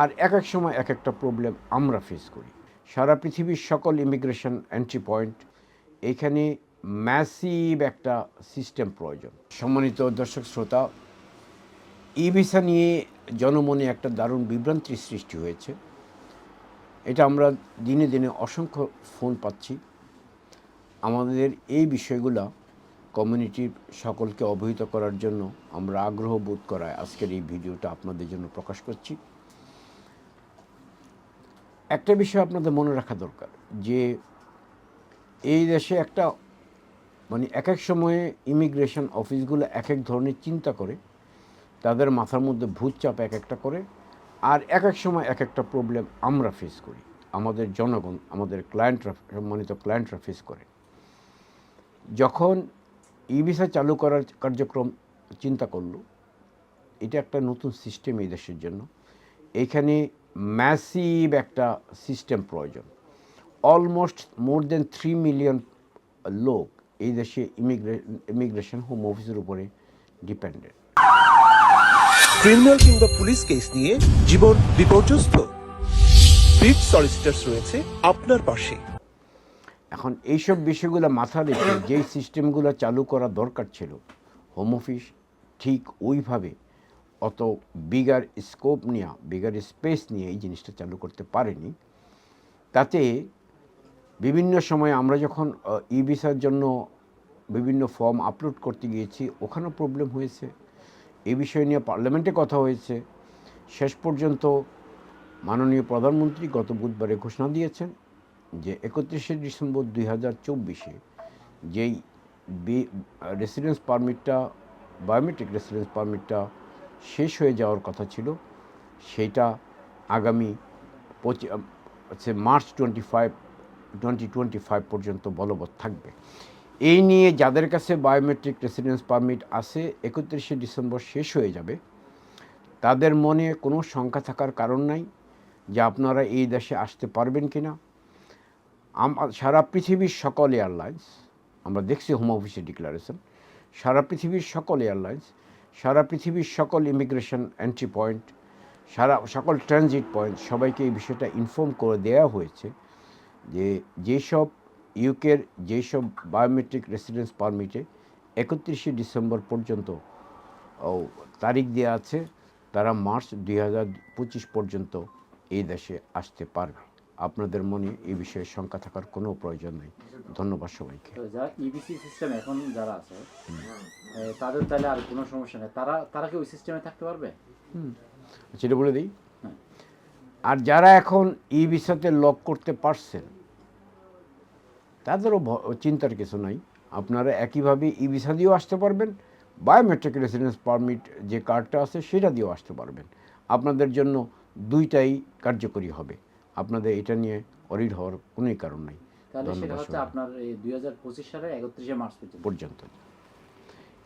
আর এক এক সময় এক একটা প্রবলেম আমরা ফেস করি। সারা পৃথিবীর সকল ইমিগ্রেশন এন্ট্রি পয়েন্ট এখানে ম্যাসিভ একটা সিস্টেম প্রয়োজন। সম্মানিত দর্শক শ্রোতা ই ভিসা নিয়ে জনমনে একটা দারুণ বিভ্রান্তির সৃষ্টি হয়েছে। এটা আমরা দিনে দিনে অসংখ্য ফোন পাচ্ছি। আমাদের এই বিষয়গুলো কমিউনিটির সকলকে অবহিত করার জন্য আমরা আগ্রহ বোধ করায় আজকের এই ভিডিওটা আপনাদের জন্য প্রকাশ করছি। একটা বিষয় আপনাদের মনে রাখা দরকার, যে এই দেশে একটা মানে এক এক সময়ে ইমিগ্রেশন অফিসগুলো এক এক ধরনের চিন্তা করে, তাদের মাথার মধ্যে ভূত চাপ এক একটা করে, আর এক এক সময় এক একটা প্রবলেম আমরা ফেস করি। আমাদের জনগণ, আমাদের ক্লায়েন্টরা সম্মানিত ক্লায়েন্টরা ফেস করে। যখন ই ভিসা চালু করার কার্যক্রম চিন্তা করল, এটা একটা নতুন সিস্টেম এই দেশের জন্য। এখানে ম্যাসিভ একটা সিস্টেম প্রয়োজন। Almost more than three million লোক এই দেশে ইমিগ্রে ইমিগ্রেশন হোম অফিসের উপরে ডিপেন্ডেন্ট ক্রিমিনাল কিংবা পুলিশ কেস নিয়ে জীবন বিপর্যস্ত। বিট সলিসিটার্স রয়েছে আপনার পাশে। এখন এইসব বিষয়গুলো মাথা রেখে যেই সিস্টেমগুলো চালু করা দরকার ছিল হোম অফিস ঠিক ওইভাবে অত বিগার স্কোপ নিয়ে বিগার স্পেস নিয়ে এই জিনিসটা চালু করতে পারেনি। তাতে বিভিন্ন সময় আমরা যখন ই ভিসার জন্য বিভিন্ন ফর্ম আপলোড করতে গিয়েছি, ওখানেও প্রবলেম হয়েছে। এ বিষয় নিয়ে পার্লামেন্টে কথা হয়েছে। শেষ পর্যন্ত মাননীয় প্রধানমন্ত্রী গত বুধবারে ঘোষণা দিয়েছেন যে একত্রিশে ডিসেম্বর দুই হাজার চব্বিশে যেই রেসিডেন্স পারমিটটা বায়োমেট্রিক রেসিডেন্স পারমিটটা শেষ হয়ে যাওয়ার কথা ছিল। সেটা আগামী পঁচি, হচ্ছে March twenty five twenty twenty five পর্যন্ত বলবৎ থাকবে। এই নিয়ে যাদের কাছে বায়োমেট্রিক রেসিডেন্স পারমিট আছে, একত্রিশে ডিসেম্বর শেষ হয়ে যাবে। তাদের মনে কোনো শঙ্কা থাকার কারণ নাই যে আপনারা এই দেশে আসতে পারবেন কি না সারা পৃথিবীর সকল এয়ারলাইন্স আমরা দেখছি হোম অফিসে ডিক্লারেশন সারা পৃথিবীর সকল এয়ারলাইন্স সারা পৃথিবীর সকল ইমিগ্রেশন এন্ট্রি পয়েন্ট সারা সকল ট্রানজিট পয়েন্ট সবাইকে এই বিষয়টা ইনফর্ম করে দেওয়া হয়েছে যে যেসব ইউকের যেসব বায়োমেট্রিক রেসিডেন্স পারমিটে একত্রিশে ডিসেম্বর পর্যন্ত তারিখ দেওয়া আছে, তারা মার্চ দুই হাজার পঁচিশ পর্যন্ত এই দেশে আসতে পারবে। আপনাদের মনে এই বিষয়ে শঙ্কা থাকার কোনো প্রয়োজন নেই। ধন্যবাদ সবাইকে। যারা ইবিসি সিস্টেম এখন যারা আছে তাদের তাহলে আর কোনো সমস্যা নেই। তারা তারা কি ওই সিস্টেমে থাকতে পারবে? সেটা বলে দিই। হ্যাঁ। আর যারা এখন ই ভিসাতে লক করতে পারছেন তাদেরও চিন্তার কিছু নাই। আপনারা একইভাবে ই ভিসা দিয়েও আসতে পারবেন বায়োমেট্রিক রেসিডেন্স পারমিট যে কার্ডটা আছে সেটা দিয়েও আসতে পারবেন। আপনাদের জন্য দুইটাই কার্যকরী হবে। আপনাদের এটা নিয়ে অরিড হওয়ার কোনোই কারণ নাই। আপনার এই দুই হাজার পঁচিশ সালের একত্রিশে মার্চ পর্যন্ত।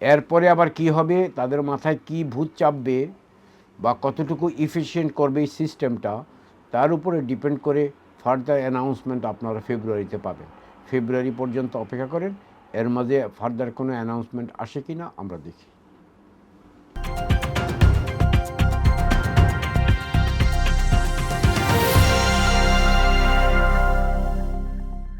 এরপরে আবার কি হবে? তাদের মাথায় কি ভূত চাপবে বা কতটুকু ইফিশিয়েন্ট করবে এই সিস্টেমটা তার উপরে ডিপেন্ড করে ফার্দার অ্যানাউন্সমেন্ট আপনারা ফেব্রুয়ারিতে পাবেন। ফেব্রুয়ারি পর্যন্ত অপেক্ষা করেন এর মাঝে ফার্দার কোনো অ্যানাউন্সমেন্ট আসে কি না আমরা দেখি।